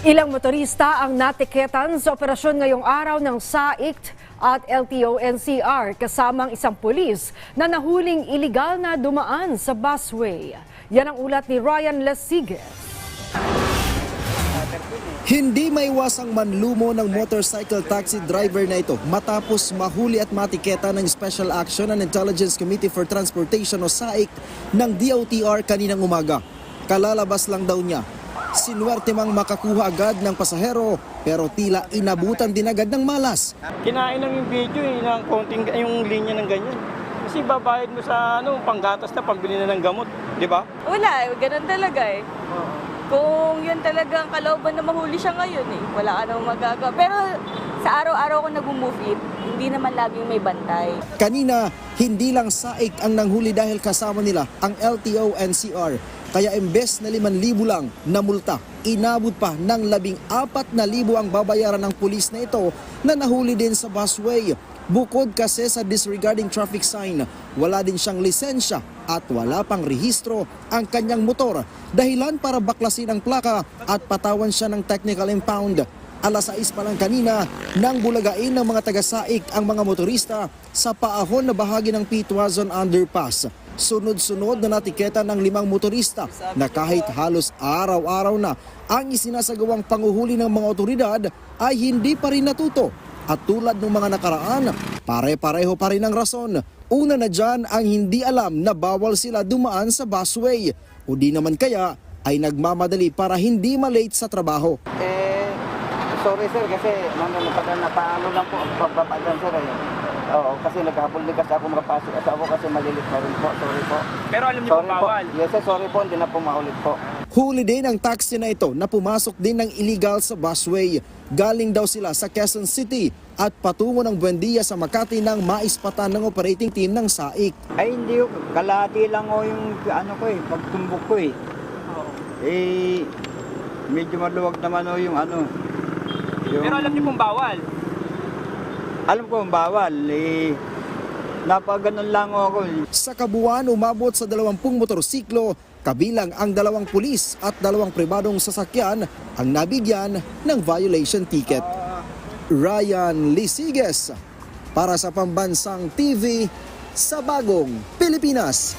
Ilang motorista ang natiketan sa operasyon ngayong araw ng SAICT at LTO-NCR kasamang isang pulis na nahuling iligal na dumaan sa busway. Yan ang ulat ni Ryan Lesiges. Hindi maiwasang manlumo ng motorcycle taxi driver na ito matapos mahuli at matiketa ng Special Action and Intelligence Committee for Transportation o SAIC ng DOTR kaninang umaga. Kalalabas lang daw niya. Sinwerte mang makakuha agad ng pasahero pero tila inabutan din agad ng malas. Kinain lang yung video eh, ng konting, yung linya ng ganyan. Kasi babayad mo sa ano, panggatas na, pambili na ng gamot, di ba? Wala, eh, ganun talaga eh. Kung yun talaga ang kalooban na mahuli siya ngayon eh, wala ka namang magagawa. Pero sa araw-araw ko nag-move it, hindi naman laging may bantay. Kanina, hindi lang SAIC ang nanghuli dahil kasama nila ang LTO NCR. Kaya imbes na 5,000 lang na multa, inabot pa ng 14,000 ang babayaran ng pulis na ito na nahuli din sa busway. Bukod kasi sa disregarding traffic sign, wala din siyang lisensya at wala pang rehistro ang kanyang motor. Dahilan para baklasin ang plaka at patawan siya ng technical impound. Alas 6 pa lang kanina nang bulagain ng mga taga-saik ang mga motorista sa paahon na bahagi ng Pitwazon Underpass. Sunod-sunod na natiketa ng limang motorista na kahit halos araw-araw na ang isinasagawang panguhuli ng mga otoridad ay hindi pa rin natuto. At tulad ng mga nakaraan, pare-pareho pa rin ang rason. Una na dyan ang hindi alam na bawal sila dumaan sa busway. O di naman kaya ay nagmamadali para hindi malate sa trabaho. Eh, sorry sir kasi ano na napaano lang po ang pagpapadan sir eh. Oo, kasi naghabol din kasi ako makapasok sa ako kasi malilit na rin po. Sorry po. Pero alam niyo Sorry po, po. bawal. Yes sir, sorry po. Hindi na po maulit po. Huli din ang taxi na ito na pumasok din ng illegal sa busway. Galing daw sila sa Quezon City at patungo ng Buendia sa Makati nang maispatan ng operating team ng SAIC. Ay hindi, kalahati lang o yung ano ko eh, pagtumbok ko eh. Eh, medyo maluwag naman o yung ano. Yung, Pero alam niyo pong bawal. alam ko bawal eh. Napaganon lang ako. Sa kabuuan, umabot sa 20 motorsiklo, kabilang ang dalawang pulis at dalawang pribadong sasakyan ang nabigyan ng violation ticket. Ryan Lisiges para sa Pambansang TV sa Bagong Pilipinas.